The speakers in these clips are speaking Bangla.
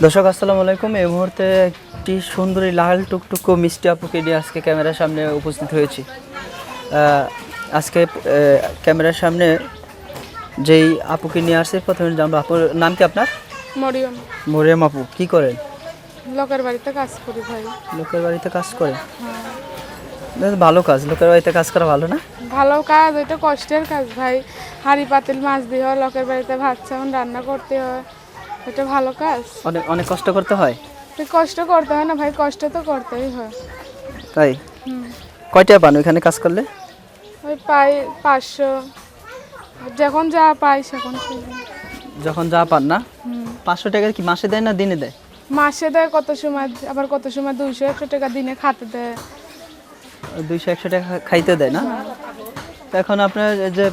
দর্শক আসসালামু আলাইকুম। এই মুহূর্তে একটি সুন্দরী লাল টুকটুকু মিষ্টি আপুকে নিয়ে আজকে ক্যামেরার সামনে উপস্থিত হয়েছি। আজকে ক্যামেরার সামনে যেই আপুকে নিয়ে আসছে প্রথমে জানব আপুর নাম কি আপনার? মরিয়ম। মরিয়াম আপু কি করেন? লোকের বাড়িতে কাজ করি ভাই। লোকের বাড়িতে কাজ করে? হ্যাঁ। ভালো কাজ লোকের বাড়িতে কাজ করা ভালো না? ভালো কাজ এটা কষ্টের কাজ ভাই। হাঁড়ি পাতিল মাছ দিয়ে হয় লোকের বাড়িতে ভাত চাউন রান্না করতে হয়। এটা ভালো কাজ। অনেক অনেক কষ্ট করতে হয়? কষ্ট করতে হয় না ভাই কষ্ট তো করতেই হয়। তাই? কয়টা পান ওইখানে কাজ করলে? ওই পাই পাঁচশো। যখন যা পাই সেখন যখন যা পান না। পাঁচশো টাকা কি মাসে দেয় না দিনে দেয়? মাসে দেয় কত সময় আবার কত সময় দুইশো একশো টাকা দিনে খাতে দেয়। দুইশো একশো টাকা খাইতে দেয় না? এখন আপনার যে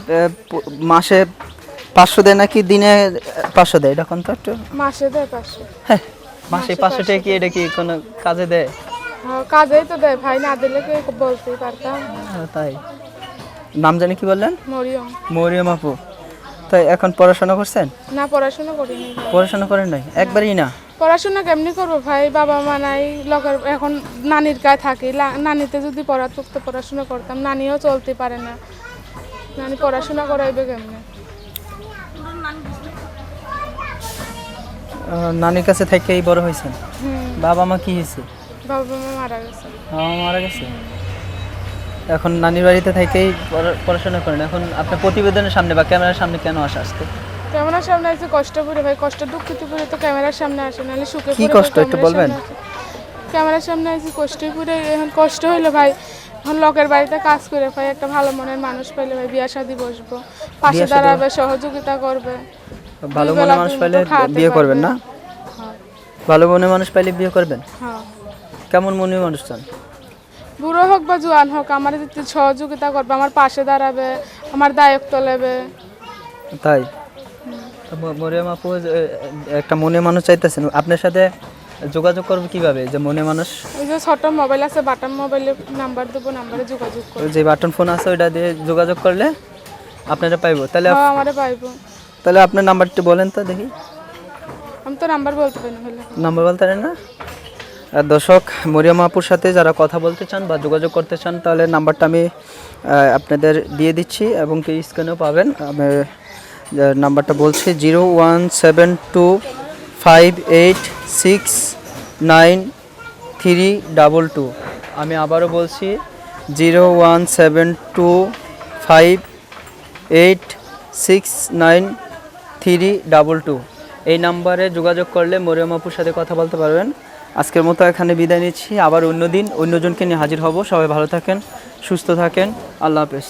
মাসে পাঁচশো দেয় নাকি দিনে পাঁচশো দেয়? এটা কোন তো একটু মাসে দেয় পাঁচশো। হ্যাঁ মাসে পাঁচশো টাকা কি এটা কি কোনো কাজে দেয়? হ্যাঁ, কাজেই তো দেয়। ভাই না দিলে কে বলতেই পারতাম হ্যাঁ, তাই। নাম জানি কি বললেন? মরিয়ম। মরিয়ম আপু। তাই এখন পড়াশোনা করছেন? না পড়াশোনা করিনি। পড়াশোনা করেন নাই? একবারই না? পড়াশোনা কেমনি করব? ভাই বাবা মা নাই লোকের এখন নানির গায়ে থাকি। নানিতে যদি পড়াতো তো পড়াশোনা করতাম নানিও চলতে পারে না। নানি পড়াশোনা করাইবে কেমনে? নানির কাছে থেকেই বড় হয়েছেন বাবা মা কি হয়েছে? বাবা মা মারা গেছে। বাবা মারা গেছে? এখন নানির বাড়িতে থেকেই পড়াশোনা করেন। এখন আপনার প্রতিবেদনের সামনে বা ক্যামেরার সামনে কেন আসা আসতে ক্যামেরার সামনে আছে কষ্ট করে ভাই কষ্ট দুঃখিত করে তো ক্যামেরার সামনে আসে নাহলে সুখে কি কষ্ট একটু বলবেন? ক্যামেরার সামনে আছে কষ্ট করে এখন কষ্ট হইল ভাই এখন লোকের বাড়িতে কাজ করে ভাই একটা ভালো মনের মানুষ পাইলে ভাই বিয়া শাদি বসবো। পাশে দাঁড়াবে সহযোগিতা করবে। ভালো মনে মানুষ পাইলে বিয়ে করবেন না? হ্যাঁ। ভালো মনে মানুষ পাইলে বিয়ে করবেন? হ্যাঁ। কেমন মনে মানুষ চান? বুড়ো হোক বা জোয়ান হোক আমার সহযোগিতা করবে আমার পাশে দাঁড়াবে আমার দায়িত্ব নেবে। তাই? তো ম- আপু একটা মনে মানুষ চাইতেছেন আপনার সাথে যোগাযোগ করবে কীভাবে? যে মনে মানুষ? ওই যে ছোট মোবাইল আছে বাটন মোবাইলে নাম্বার দেবো নাম্বারে যোগাযোগ করবে। যে বাটন ফোন আছে ওইটা দিয়ে যোগাযোগ করলে আপনারা পাইবো। তাহলে হ্যাঁ আমারে পাইবো। তাহলে আপনার নাম্বারটি বলেন তো দেখি। আমি তো নাম্বার বলতে পারি না নাম্বার বলতে পারেন না? আর দর্শক মরিয়ম আপুর সাথে যারা কথা বলতে চান বা যোগাযোগ করতে চান তাহলে নাম্বারটা আমি আপনাদের দিয়ে দিচ্ছি এবং কি স্ক্রিনেও পাবেন। আমি নাম্বারটা বলছি zero one seven two five eight six nine three double two. আমি আবারও বলছি zero one seven two five eight six nine three double two. এই নাম্বারে যোগাযোগ করলে মরিয়াম আপুর সাথে কথা বলতে পারবেন। আজকের মতো এখানে বিদায় নিচ্ছি। আবার অন্য দিন অন্যজনকে নিয়ে হাজির হব। সবাই ভালো থাকেন, সুস্থ থাকেন। আল্লাহ হাফেজ।